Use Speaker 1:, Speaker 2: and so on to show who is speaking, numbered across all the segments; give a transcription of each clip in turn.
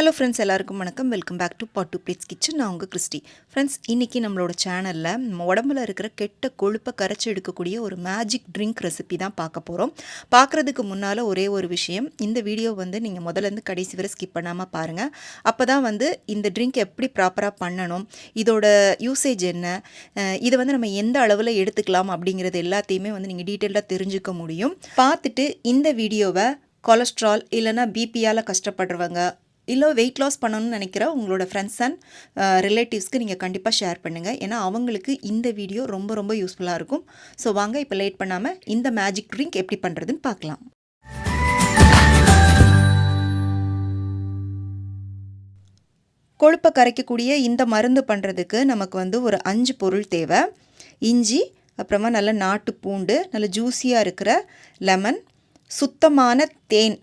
Speaker 1: Hello friends எல்லாருக்கும் வணக்கம். Welcome back to பாட்டு பிளேட்ஸ் கிச்சன் நான் உங்கள் கிறிஸ்டி. ஃப்ரெண்ட்ஸ் இன்றைக்கி நம்மளோட சேனலில் நம்ம உடம்புல இருக்கிற கெட்ட கொழுப்பை கரைச்சி எடுக்கக்கூடிய ஒரு மேஜிக் ட்ரிங்க் ரெசிபி தான் பார்க்க போகிறோம் பார்க்குறதுக்கு முன்னால் ஒரே ஒரு விஷயம். இந்த வீடியோ வந்து நீங்கள் முதலேருந்து கடைசி வரை ஸ்கிப் பண்ணாமல் பாருங்கள் அப்போ தான் வந்து இந்த ட்ரிங்க் எப்படி ப்ராப்பராக பண்ணணும் இதோட யூசேஜ் என்ன இதை வந்து நம்ம எந்த அளவில் எடுத்துக்கலாம் அப்படிங்கிறது எல்லாத்தையுமே வந்து நீங்கள் டீட்டெயிலாக தெரிஞ்சுக்க முடியும். பார்த்துட்டு இந்த வீடியோவை கொலஸ்ட்ரால் இல்லைன்னா பிபியால் கஷ்டப்படுறவங்க இல்லை வெயிட் லாஸ் பண்ணணும்னு நினைக்கிற உங்களோட ஃப்ரெண்ட்ஸ் அண்ட் ரிலேட்டிவ்ஸ்க்கு நீங்கள் கண்டிப்பாக ஷேர் பண்ணுங்கள் ஏன்னா அவங்களுக்கு இந்த வீடியோ ரொம்ப ரொம்ப யூஸ்ஃபுல்லாக இருக்கும். ஸோ வாங்க இப்போ லேட் பண்ணாமல் இந்த மேஜிக் ட்ரிங்க் எப்படி பண்ணுறதுன்னு பார்க்கலாம். கொழுப்பை கரைக்கக்கூடிய இந்த மருந்து பண்ணுறதுக்கு நமக்கு வந்து ஒரு அஞ்சு பொருள் தேவை. இஞ்சி அப்புறமா நல்ல நாட்டு பூண்டு நல்ல ஜூஸியாக இருக்கிற லெமன் சுத்தமான தேன்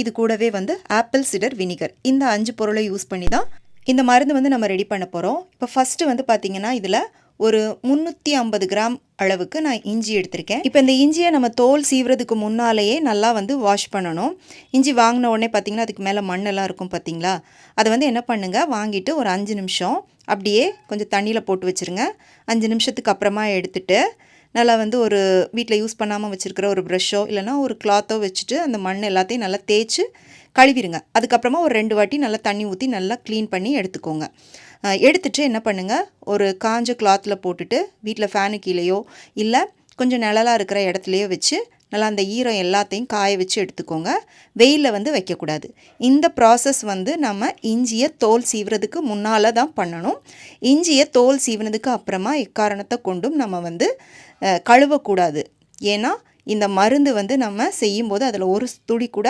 Speaker 1: இது கூடவே வந்து ஆப்பிள் சிடர் வினிகர். இந்த அஞ்சு பொருளை யூஸ் பண்ணி தான் இந்த மருந்து வந்து நம்ம ரெடி பண்ண போகிறோம் இப்போ ஃபஸ்ட்டு வந்து பார்த்திங்கன்னா இதில் ஒரு முந்நூற்றி ஐம்பது கிராம் அளவுக்கு நான் இஞ்சி எடுத்திருக்கேன். இப்போ இந்த இஞ்சியை நம்ம தோல் சீவுறதுக்கு முன்னாலேயே நல்லா வந்து வாஷ் பண்ணணும். இஞ்சி வாங்கின உடனே பார்த்திங்கன்னா அதுக்கு மேலே மண்ணெல்லாம் இருக்கும் பார்த்தீங்களா அதை வந்து என்ன பண்ணுங்கள் வாங்கிட்டு ஒரு அஞ்சு நிமிஷம் அப்படியே கொஞ்சம் தண்ணியில் போட்டு வச்சுருங்க. அஞ்சு நிமிஷத்துக்கு அப்புறமா எடுத்துட்டு நல்லா வந்து ஒரு வீட்டில் யூஸ் பண்ணாமல் வச்சுருக்கிற ஒரு ப்ரஷ்ஷோ இல்லைனா ஒரு கிளாத்தோ வச்சுட்டு அந்த மண் எல்லாத்தையும் நல்லா தேய்ச்சி கழுவிடுங்க. அதுக்கப்புறமா ஒரு ரெண்டு வாட்டி நல்லா தண்ணி ஊற்றி நல்லா க்ளீன் பண்ணி எடுத்துக்கோங்க. எடுத்துகிட்டு என்ன பண்ணுங்கள் ஒரு காஞ்ச கிளாத்தில் போட்டுட்டு வீட்டில் ஃபேனு கீழேயோ இல்லை கொஞ்சம் நிழலாக இருக்கிற இடத்துலையோ வச்சு நல்லா அந்த ஈரம் எல்லாத்தையும் காய வச்சு எடுத்துக்கோங்க. வெயிலில் வந்து வைக்கக்கூடாது. இந்த ப்ராசஸ் வந்து நம்ம இஞ்சியை தோல் சீவுறதுக்கு முன்னால் தான் பண்ணணும். இஞ்சியை தோல் சீவினதுக்கு அப்புறமா எக்காரணத்தை கொண்டும் நம்ம வந்து கழுவக்கூடாது. ஏன்னா இந்த மருந்து வந்து நம்ம செய்யும்போது அதில் ஒரு துளி கூட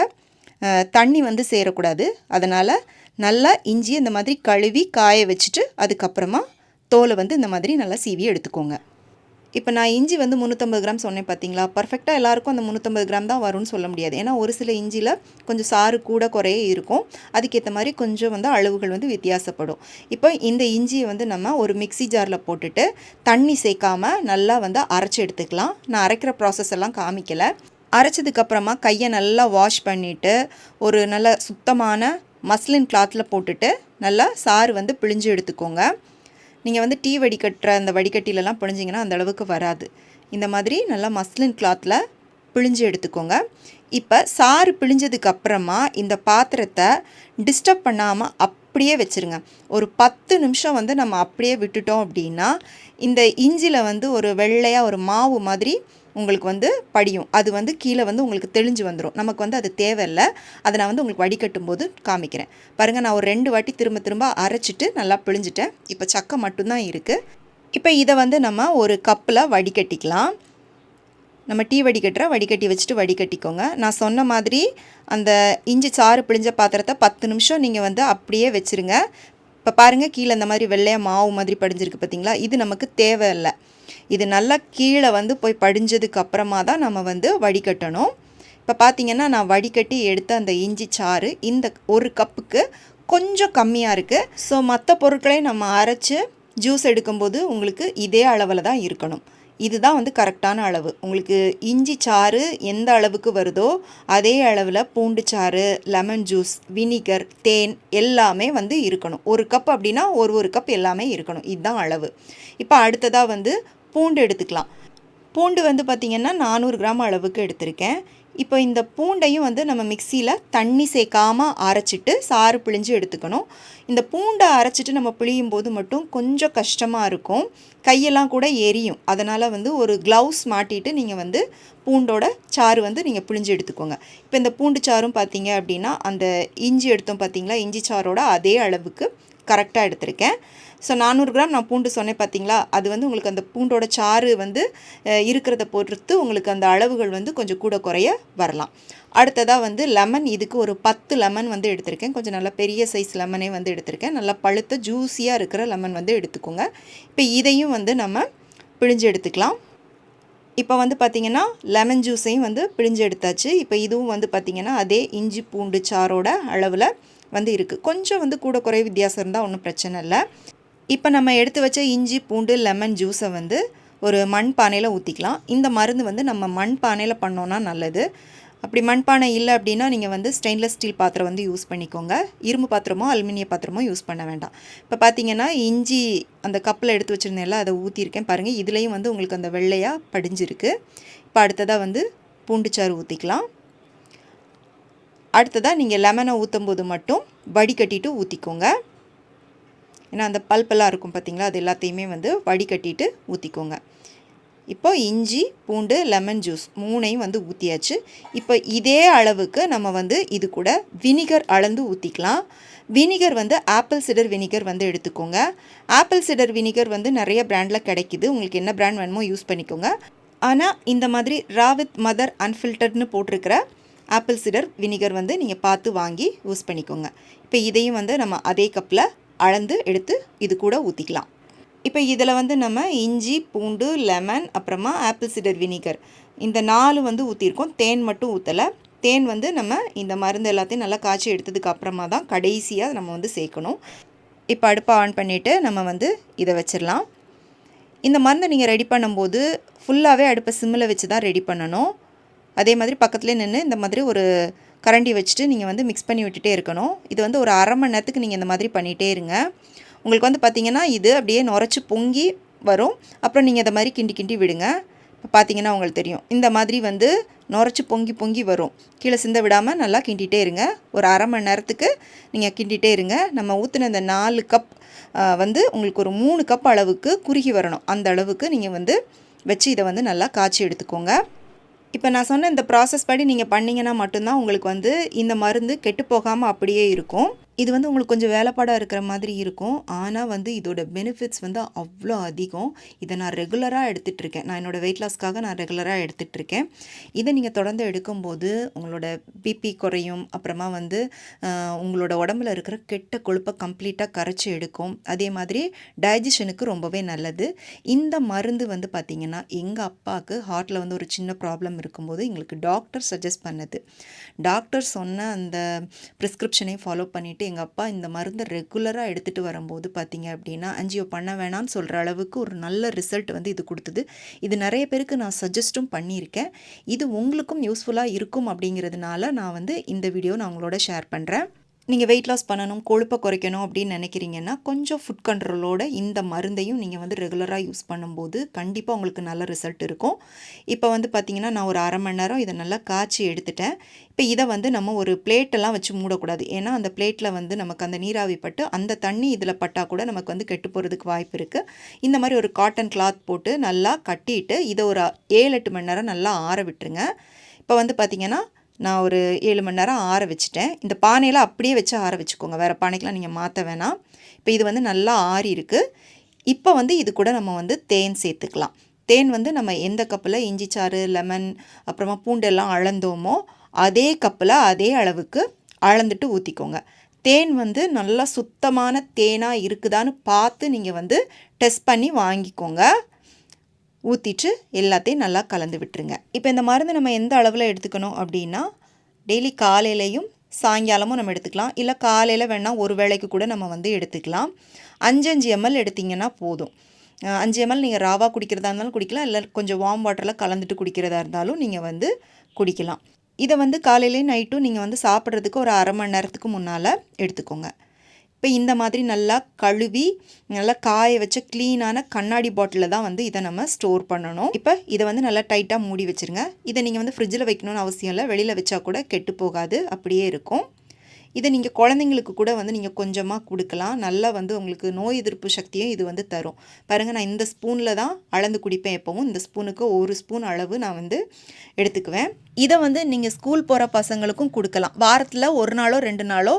Speaker 1: தண்ணி வந்து சேரக்கூடாது. அதனால் நல்லா இஞ்சி இந்த மாதிரி கழுவி காய வச்சுட்டு அதுக்கப்புறமா தோலை வந்து இந்த மாதிரி நல்லா சீவி எடுத்துக்கோங்க. இப்போ நான் இஞ்சி வந்து முந்நூற்றம்பது கிராம் சொன்னேன் பார்த்தீங்களா? பர்ஃபெக்டாக எல்லாருக்கும் அந்த முந்நூற்றம்பது கிராம் தான் வரும்னு சொல்ல முடியாது. ஏன்னா ஒரு சில இஞ்சியில் கொஞ்சம் சாறு கூட குறைய இருக்கும். அதுக்கேற்ற மாதிரி கொஞ்சம் வந்து அளவுகள் வந்து வித்தியாசப்படும். இப்போ இந்த இஞ்சியை வந்து நம்ம ஒரு மிக்ஸி ஜாரில் போட்டுட்டு தண்ணி சேர்க்காமல் நல்லா வந்து அரைச்சி எடுத்துக்கலாம். நான் அரைக்கிற ப்ராசஸ் எல்லாம் காமிக்கலை. அரைச்சதுக்கப்புறமா கையை நல்லா வாஷ் பண்ணிவிட்டு ஒரு நல்ல சுத்தமான மஸ்லின் கிளாத்தில் போட்டுட்டு நல்லா சாறு வந்து பிழிஞ்சு எடுத்துக்கோங்க. நீங்கள் வந்து டீ வடிகட்டுற அந்த வடிகட்டிலலாம் பிழிஞ்சிங்கன்னா அந்த அளவுக்கு வராது. இந்த மாதிரி நல்லா மஸ்லின் கிளாத்தில் பிழிஞ்சு எடுத்துக்கோங்க. இப்போ சாறு பிழிஞ்சதுக்கு அப்புறமா இந்த பாத்திரத்தை டிஸ்டர்ப் பண்ணாமல் அப்படியே வச்சுருங்க. ஒரு பத்து நிமிஷம் வந்து நம்ம அப்படியே விட்டுட்டோம் அப்படின்னா இந்த இஞ்சியில் வந்து ஒரு வெள்ளையாக ஒரு மாவு மாதிரி உங்களுக்கு வந்து படியும். அது வந்து கீழே வந்து உங்களுக்கு தெளிஞ்சு வந்துடும் நமக்கு வந்து அது தேவையில்லை. அதை நான் வந்து உங்களுக்கு வடிகட்டும் போது காமிக்கிறேன். பாருங்கள் நான் ஒரு ரெண்டு வாட்டி திரும்ப திரும்ப அரைச்சிட்டு நல்லா பிழிஞ்சிட்டேன். இப்போ சக்கை மட்டும்தான் இருக்குது இப்போ இதை வந்து நம்ம ஒரு கப்பில் வடிகட்டிக்கலாம். நம்ம டீ வடிகட்டுற வடிகட்டி வச்சுட்டு வடிகட்டிக்கோங்க. நான் சொன்ன மாதிரி அந்த இஞ்சி சாறு பிழிஞ்ச பாத்திரத்தை பத்து நிமிஷம் நீங்கள் வந்து அப்படியே வச்சுருங்க. இப்போ பாருங்கள் கீழே இந்த மாதிரி வெள்ளையாக மாவு மாதிரி படிஞ்சிருக்கு பார்த்தீங்களா இது நமக்கு தேவையில்லை. இது நல்லா கீழே வந்து போய் படிஞ்சதுக்கு அப்புறமா தான் நம்ம வந்து வடிகட்டணும். இப்போ பார்த்தீங்கன்னா நான் வடிகட்டி எடுத்த அந்த இஞ்சி சாறு இந்த ஒரு கப்புக்கு கொஞ்சம் கம்மியாக இருக்குது ஸோ மற்ற பொருட்களையும் நம்ம அரைச்சி ஜூஸ் எடுக்கும்போது உங்களுக்கு இதே அளவில் தான் இருக்கணும். இதுதான் வந்து கரெக்டான அளவு. உங்களுக்கு இஞ்சி சாறு எந்த அளவுக்கு வருதோ அதே அளவில் பூண்டு சாறு லெமன் ஜூஸ் வினிகர் தேன் எல்லாமே வந்து இருக்கணும். ஒரு கப் அப்படின்னா ஒரு ஒரு கப் எல்லாமே இருக்கணும். இதுதான் அளவு. இப்போ அடுத்ததாக வந்து பூண்டு எடுத்துக்கலாம். பூண்டு வந்து பார்த்திங்கன்னா நானூறு கிராம் அளவுக்கு எடுத்திருக்கேன். இப்போ இந்த பூண்டையும் வந்து நம்ம மிக்சியில் தண்ணி சேர்க்காமல் அரைச்சிட்டு சாறு பிழிஞ்சு எடுத்துக்கணும். இந்த பூண்டை அரைச்சிட்டு நம்ம பிழியும் போது மட்டும் கொஞ்சம் கஷ்டமாக இருக்கும். கையெல்லாம் கூட எரியும். அதனால் வந்து ஒரு க்ளவுஸ் மாட்டிட்டு நீங்கள் வந்து பூண்டோட சாறு வந்து நீங்கள் பிழிஞ்சு எடுத்துக்கோங்க. இப்போ இந்த பூண்டு சாறும் பார்த்தீங்க அப்படின்னா அந்த இஞ்சி எடுத்தோம் பார்த்தீங்களா இஞ்சி சாரோட அதே அளவுக்கு கரெக்டாக எடுத்திருக்கேன். ஸோ நானூறு கிராம் நான் பூண்டு சொன்னேன் பார்த்தீங்களா அது வந்து உங்களுக்கு அந்த பூண்டோட சாறு வந்து இருக்கிறத பொறுத்து உங்களுக்கு அந்த அளவுகள் வந்து கொஞ்சம் கூட குறைய வரலாம். அடுத்ததாக வந்து லெமன் இதுக்கு ஒரு பத்து லெமன் வந்து எடுத்திருக்கேன். கொஞ்சம் நல்லா பெரிய சைஸ் லெமனே வந்து எடுத்திருக்கேன். நல்லா பழுத்த ஜூஸியாக இருக்கிற லெமன் வந்து எடுத்துக்கோங்க. இப்போ இதையும் வந்து நம்ம பிழிஞ்சு எடுத்துக்கலாம். இப்போ வந்து பார்த்திங்கன்னா லெமன் ஜூஸையும் வந்து பிழிஞ்சு எடுத்தாச்சு. இப்போ இதுவும் வந்து பார்த்திங்கன்னா அதே இஞ்சி பூண்டு சாரோட அளவில் வந்து இருக்குது கொஞ்சம் வந்து கூட குறைய வித்தியாசம் இருந்தால் ஒன்றும் பிரச்சனை இல்லை. இப்போ நம்ம எடுத்து வச்ச இஞ்சி பூண்டு லெமன் ஜூஸை வந்து ஒரு மண் பானையில் ஊற்றிக்கலாம் இந்த மருந்து வந்து நம்ம மண் பானையில் பண்ணோன்னா நல்லது. அப்படி மண்பானை இல்லை அப்படின்னா நீங்கள் வந்து ஸ்டெயின்லெஸ் ஸ்டீல் பாத்திரம் வந்து யூஸ் பண்ணிக்கோங்க. இரும்பு பாத்திரமோ அலுமினிய பாத்திரமோ யூஸ் பண்ண வேண்டாம். இப்போ பார்த்தீங்கன்னா இஞ்சி அந்த கப்பில் எடுத்து வச்சுருந்தேன்ல அதை ஊற்றிருக்கேன் பாருங்கள் இதுலேயும் வந்து உங்களுக்கு அந்த வெள்ளையாக படிஞ்சிருக்கு. இப்போ அடுத்ததாக வந்து பூண்டுச்சாறு ஊற்றிக்கலாம் அடுத்ததாக நீங்கள் லெமனை ஊற்றும் போது மட்டும் வடிகட்டிட்டு ஊற்றிக்கோங்க ஏன்னா அந்த பல்பெல்லாம் இருக்கும் பார்த்தீங்களா அது எல்லாத்தையுமே வந்து வடிகட்டிட்டு ஊற்றிக்கோங்க இப்போ இஞ்சி பூண்டு லெமன் ஜூஸ் மூணையும் வந்து ஊற்றியாச்சு இப்போ இதே அளவுக்கு நம்ம வந்து இது கூட வினிகர் அளந்து ஊற்றிக்கலாம் வினிகர் வந்து ஆப்பிள் சிடர் வினிகர் வந்து எடுத்துக்கோங்க. ஆப்பிள் சிடர் வினிகர் வந்து நிறைய பிராண்டில் கிடைக்குது. உங்களுக்கு என்ன பிராண்ட் வேணுமோ யூஸ் பண்ணிக்கோங்க. ஆனால் இந்த மாதிரி ராவித் மதர் அன்ஃபில்டர்ட்னு போட்டிருக்கிற ஆப்பிள் சிடர் வினிகர் வந்து நீங்கள் பார்த்து வாங்கி யூஸ் பண்ணிக்கோங்க. இப்போ இதையும் வந்து நம்ம அதே கப்பில் அளந்து எடுத்து இது கூட ஊற்றிக்கலாம் இப்போ இதில் வந்து நம்ம இஞ்சி பூண்டு லெமன் அப்புறமா ஆப்பிள் சிடர் வினிகர். இந்த நாலு வந்து ஊற்றிருக்கோம் தேன் மட்டும் ஊற்றலை தேன் வந்து நம்ம இந்த மருந்து எல்லாத்தையும் நல்லா காய்ச்சி எடுத்ததுக்கு அப்புறமா தான் கடைசியாக நம்ம வந்து சேர்க்கணும். இப்போ அடுப்பை ஆன் பண்ணிவிட்டு நம்ம வந்து இதை வச்சிடலாம். இந்த மருந்தை நீங்கள் ரெடி பண்ணும்போது ஃபுல்லாகவே அடுப்பை சிம்மில் வச்சு தான் ரெடி பண்ணணும். அதே மாதிரி பக்கத்துலேயே நின்று இந்த மாதிரி ஒரு கரண்டி வச்சுட்டு நீங்கள் வந்து மிக்ஸ் பண்ணி விட்டுட்டே இருக்கணும். இது வந்து ஒரு அரை மணி நேரத்துக்கு நீங்கள் இந்த மாதிரி பண்ணிகிட்டே இருங்க. உங்களுக்கு வந்து பார்த்திங்கன்னா இது அப்படியே நுரைச்சி பொங்கி வரும். அப்புறம் நீங்கள் இதை மாதிரி கிண்டி கிண்டி விடுங்க. பார்த்தீங்கன்னா உங்களுக்கு தெரியும். இந்த மாதிரி வந்து நுரைச்சி பொங்கி பொங்கி வரும். கீழே சிந்த விடாமல் நல்லா கிண்டிகிட்டே இருங்க. ஒரு அரை மணி நேரத்துக்கு நீங்கள் கிண்டிகிட்டே இருங்க. நம்ம ஊற்றின இந்த நாலு கப் வந்து உங்களுக்கு ஒரு மூணு கப் அளவுக்கு குறுகி வரணும். அந்த அளவுக்கு நீங்கள் வந்து வச்சு இதை வந்து நல்லா காய்ச்சி எடுத்துக்கோங்க. இப்போ நான் சொன்ன இந்த ப்ராசஸ் படி நீங்கள் பண்ணிங்கன்னா மட்டும்தான் உங்களுக்கு வந்து இந்த மருந்து கெட்டு போகாமல் அப்படியே இருக்கும். இது வந்து உங்களுக்கு கொஞ்சம் வேலைப்பாடாக இருக்கிற மாதிரி இருக்கும். ஆனால் வந்து இதோட பெனிஃபிட்ஸ் வந்து அவ்வளோ அதிகம். இதை நான் ரெகுலராக எடுத்துகிட்டு இருக்கேன் நான் என்னோடய வெயிட் லாஸ்க்காக நான் ரெகுலராக எடுத்துகிட்டு இருக்கேன் இதை நீங்கள் தொடர்ந்து எடுக்கும்போது உங்களோட பிபி குறையும். அப்புறமா வந்து உங்களோட உடம்புல இருக்கிற கெட்ட கொழுப்பை கம்ப்ளீட்டாக கரைச்சி எடுக்கும். அதே மாதிரி டைஜஷனுக்கு ரொம்பவே நல்லது. இந்த மருந்து வந்து பார்த்திங்கன்னா எங்கள் அப்பாவுக்கு ஹார்ட்டில் வந்து ஒரு சின்ன ப்ராப்ளம் இருக்கும்போது எங்களுக்கு டாக்டர் சஜஸ்ட் பண்ணது. டாக்டர் சொன்ன அந்த ப்ரிஸ்கிரிப்ஷனை ஃபாலோ பண்ணிவிட்டு சொல்லிட்டு எங்கள் அப்பா இந்த மருந்தை ரெகுலராக எடுத்துகிட்டு வரும்போது பார்த்தீங்க அப்படின்னா அஞ்சியோ பண்ண வேணாம்னு சொல்கிற அளவுக்கு ஒரு நல்ல ரிசல்ட் வந்து இது கொடுத்தது. இது நிறைய பேருக்கு நான் சஜஸ்ட்டும் பண்ணியிருக்கேன். இது உங்களுக்கும் யூஸ்ஃபுல்லாக இருக்கும் அப்படிங்கிறதுனால நான் வந்து இந்த வீடியோ நான் உங்களோட ஷேர் பண்ணுறேன் நீங்கள் வெயிட் லாஸ் பண்ணணும் கொழுப்பை குறைக்கணும் அப்படின்னு நினைக்கிறீங்கன்னா கொஞ்சம் ஃபுட் கண்ட்ரோலோட இந்த மருந்தையும் நீங்கள் வந்து ரெகுலராக யூஸ் பண்ணும்போது கண்டிப்பாக உங்களுக்கு நல்ல ரிசல்ட் இருக்கும். இப்போ வந்து பார்த்திங்கன்னா நான் ஒரு அரை மணி நேரம் இதை நல்லா காய்ச்சி எடுத்துட்டேன். இப்போ இதை வந்து நம்ம ஒரு பிளேட்டெல்லாம் வச்சு மூடக்கூடாது. ஏன்னா அந்த பிளேட்டில் வந்து நமக்கு அந்த நீராவி பட்டு அந்த தண்ணி இதில் பட்டால் கூட நமக்கு வந்து கெட்டு போகிறதுக்கு வாய்ப்பு இருக்குது இந்த மாதிரி ஒரு காட்டன் கிளாத் போட்டு நல்லா கட்டிட்டு இதை ஒரு ஏழு எட்டு மணி நேரம் நல்லா ஆற விட்டுருங்க. இப்போ வந்து பார்த்திங்கன்னா நான் ஒரு ஏழு மணி நேரம் ஆற வச்சுட்டேன். இந்த பானையில் அப்படியே வச்சு ஆற வச்சுக்கோங்க. வேறு பானைக்கெலாம் நீங்கள் மாற்ற வேணாம். இப்போ இது வந்து நல்லா ஆறி இருக்குது இப்போ வந்து இது கூட நம்ம வந்து தேன் சேர்த்துக்கலாம். தேன் வந்து நம்ம எந்த கப்பில் இஞ்சி சாறு லெமன் அப்புறமா பூண்டெல்லாம் அளந்தோமோ அதே கப்பில் அதே அளவுக்கு அளந்துட்டு ஊற்றிக்கோங்க தேன் வந்து நல்லா சுத்தமான தேனாக இருக்குதான்னு பார்த்து நீங்கள் வந்து டெஸ்ட் பண்ணி வாங்கிக்கோங்க. ஊற்றிட்டு எல்லாத்தையும் நல்லா கலந்து விட்டுருங்க. இப்போ இந்த மருந்து நம்ம எந்த அளவில் எடுத்துக்கணும் அப்படின்னா டெய்லி காலையிலையும் சாயங்காலமும் நம்ம எடுத்துக்கலாம். இல்லை காலையில் வேணால் ஒரு வேளைக்கு கூட நம்ம வந்து எடுத்துக்கலாம். அஞ்சஞ்சு எம்எல் எடுத்திங்கன்னா போதும். அஞ்சு எம்எல் நீங்கள் ராவா குடிக்கிறதா இருந்தாலும் குடிக்கலாம். இல்லை கொஞ்சம் வார்ம் வாட்டரில் கலந்துட்டு குடிக்கிறதா இருந்தாலும் நீங்கள் வந்து குடிக்கலாம். இதை வந்து காலையிலேயும் நைட்டும் நீங்கள் வந்து சாப்பிட்றதுக்கு ஒரு அரை மணி நேரத்துக்கு முன்னால் எடுத்துக்கோங்க. இப்போ இந்த மாதிரி நல்லா கழுவி நல்லா காய வச்ச க்ளீனான கண்ணாடி பாட்டிலில் தான் வந்து இதை நம்ம ஸ்டோர் பண்ணணும். இப்போ இதை வந்து நல்லா டைட்டாக மூடி வச்சுருங்க. இதை நீங்கள் வந்து ஃப்ரிட்ஜில் வைக்கணும்னு அவசியம் இல்லை. வெளியில் வச்சா கூட கெட்டு போகாது. அப்படியே இருக்கும். இதை நீங்கள் குழந்தைங்களுக்கு கூட வந்து நீங்கள் கொஞ்சமாக கொடுக்கலாம். நல்லா வந்து உங்களுக்கு நோய் எதிர்ப்பு சக்தியும் இது வந்து தரும். பாருங்கள் நான் இந்த ஸ்பூனில் தான் அளந்து குடிப்பேன் எப்போவும். இந்த ஸ்பூனுக்கு ஒரு ஸ்பூன் அளவு நான் வந்து எடுத்துக்குவேன். இதை வந்து நீங்கள் ஸ்கூல் போகிற பசங்களுக்கும் கொடுக்கலாம். வாரத்தில் ஒரு நாளோ ரெண்டு நாளோ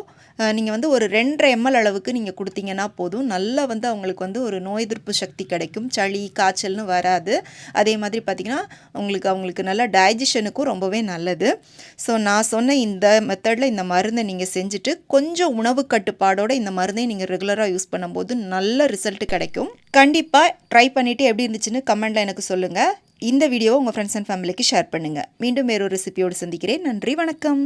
Speaker 1: நீங்கள் வந்து ஒரு ரெண்டரை எம்எல் அளவுக்கு நீங்கள் கொடுத்தீங்கன்னா போதும். நல்லா வந்து அவங்களுக்கு வந்து ஒரு நோய் எதிர்ப்பு சக்தி கிடைக்கும். சளி காய்ச்சல்னு வராது. அதே மாதிரி பார்த்திங்கன்னா உங்களுக்கு அவங்களுக்கு நல்ல டைஜஷனுக்கும் ரொம்பவே நல்லது. ஸோ நான் சொன்ன இந்த மெத்தடில் இந்த மருந்தை நீங்கள் செஞ்சுட்டு கொஞ்சம் உணவு கட்டுப்பாடோடு இந்த மருந்தை நீங்கள் ரெகுலராக யூஸ் பண்ணும்போது நல்ல ரிசல்ட் கிடைக்கும். கண்டிப்பாக ட்ரை பண்ணிவிட்டு எப்படி இருந்துச்சுன்னு கமெண்டில் எனக்கு சொல்லுங்கள் இந்த வீடியோ உங்கள் ஃப்ரெண்ட்ஸ் அண்ட் ஃபேமிலிக்கு ஷேர் பண்ணுங்கள் மீண்டும் வேறொரு ரெசிபியோடு சந்திக்கிறேன். நன்றி வணக்கம்.